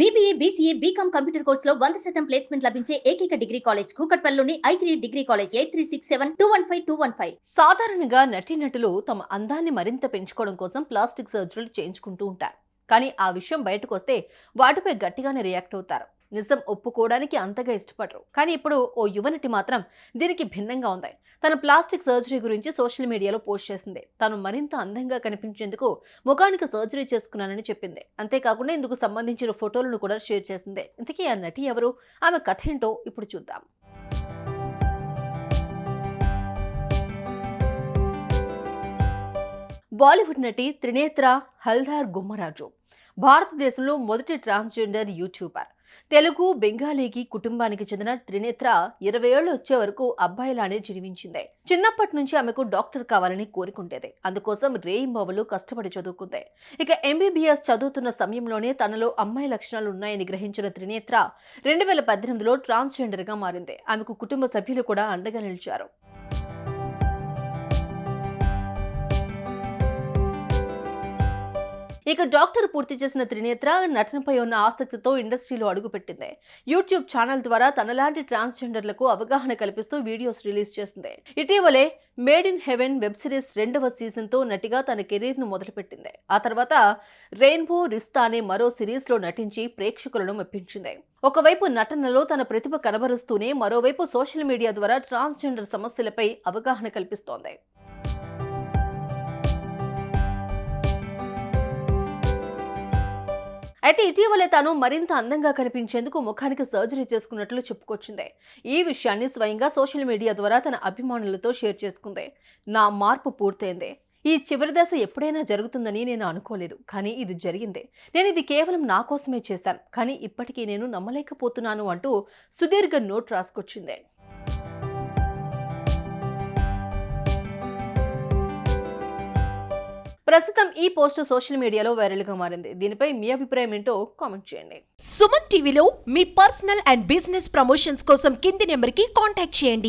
BBA BCA BCom computer కోర్సులో వంద శాతం ప్లేస్మెంట్ లభించే ఏకైక degree college కూకట్పల్లిలోని I three degree college eight three six seven two one five two one five సాధారణంగా నటీనటులు తమ అందాన్ని మరింత పెంచుకోవడం కోసం ప్లాస్టిక్ సర్జరీలు చేయించుకుంటూ ఉంటారు. కానీ ఆ విషయం బయటకు వస్తే వాటిపై గట్టిగానే రియాక్ట్ అవుతారు. నిజం ఒప్పుకోవడానికి అంతగా ఇష్టపడరు. కానీ ఇప్పుడు ఓ యువనటి మాత్రం దీనికి భిన్నంగా ఉంది. తన ప్లాస్టిక్ సర్జరీ గురించి సోషల్ మీడియాలో పోస్ట్ చేసింది. తాను మరింత అందంగా కనిపించేందుకు ముఖానికి సర్జరీ చేసుకున్నానని చెప్పింది. అంతేకాకుండా ఇందుకు సంబంధించిన ఫోటోలను కూడా షేర్ చేసింది. ఇంతకీ ఆ నటి ఎవరు? ఆమె కథ ఏంటో ఇప్పుడు చూద్దాం. బాలీవుడ్ నటి త్రినేత్ర హల్దార్ గుమ్మరాజు. భారతదేశంలో మొదటి ట్రాన్స్జెండర్ యూట్యూబర్. తెలుగు బెంగాలీకి కుటుంబానికి చెందిన త్రినేత్ర ఇరవై ఏళ్ళు వచ్చే వరకు అబ్బాయిలానే జీవించింది. చిన్నప్పటి నుంచి ఆమెకు డాక్టర్ కావాలని కోరుకుంటేది అందుకోసం రేయింబవలు కష్టపడి చదువుకుంది. ఇక ఎంబీబీఎస్ చదువుతున్న సమయంలోనే తనలో అమ్మాయి లక్షణాలు ఉన్నాయని గ్రహించిన త్రినేత్ర రెండు వేల పద్దెనిమిదిలో ట్రాన్స్జెండర్గా మారింది. ఆమెకు కుటుంబ సభ్యులు కూడా అండగా నిలిచారు. ఇక డాక్టర్ పూర్తి చేసిన త్రినేత్ర నటనపై ఉన్న ఆసక్తితో ఇండస్ట్రీలో అడుగుపెట్టింది. యూట్యూబ్ ఛానల్ ద్వారా తనలాంటి ట్రాన్స్జెండర్లకు అవగాహన కల్పిస్తూ వీడియోస్ రిలీజ్ చేసింది. ఇటీవలే made in heaven web series రెండవ సీజన్తో నటిగా తన కెరీర్ను మొదలుపెట్టింది. ఆ తర్వాత రెయిన్బో రిస్తా అనే మరో సిరీస్లో నటించి ప్రేక్షకులను మెప్పించింది. ఒకవైపు నటనలో తన ప్రతిభ కనబరుస్తూనే మరోవైపు సోషల్ మీడియా ద్వారా ట్రాన్స్జెండర్ సమస్యలపై అవగాహన కల్పిస్తోంది. అయితే ఇటీవలే తాను మరింత అందంగా కనిపించేందుకు ముఖానికి సర్జరీ చేసుకున్నట్లు చెప్పుకొచ్చింది. ఈ విషయాన్ని స్వయంగా సోషల్ మీడియా ద్వారా తన అభిమానులతో షేర్ చేసుకుంది. నా మార్పు పూర్తయింది. ఈ చివరి దశ ఎప్పుడైనా జరుగుతుందని నేను అనుకోలేదు కానీ ఇది జరిగింది. నేను ఇది కేవలం నా కోసమే చేశాను కానీ ఇప్పటికీ నేను నమ్మలేకపోతున్నాను అంటూ సుదీర్ఘ నోట్ రాసుకొచ్చింది. ప్రస్తుతం ఈ పోస్ట్ సోషల్ మీడియాలో వైరల్గా మారింది. దీనిపై మీ అభిప్రాయం ఏంటో కామెంట్ చేయండి. సుమన్ టీవీలో మీ పర్సనల్ అండ్ బిజినెస్ ప్రమోషన్స్ కోసం కింది నెంబర్కి కాంటాక్ట్ చేయండి.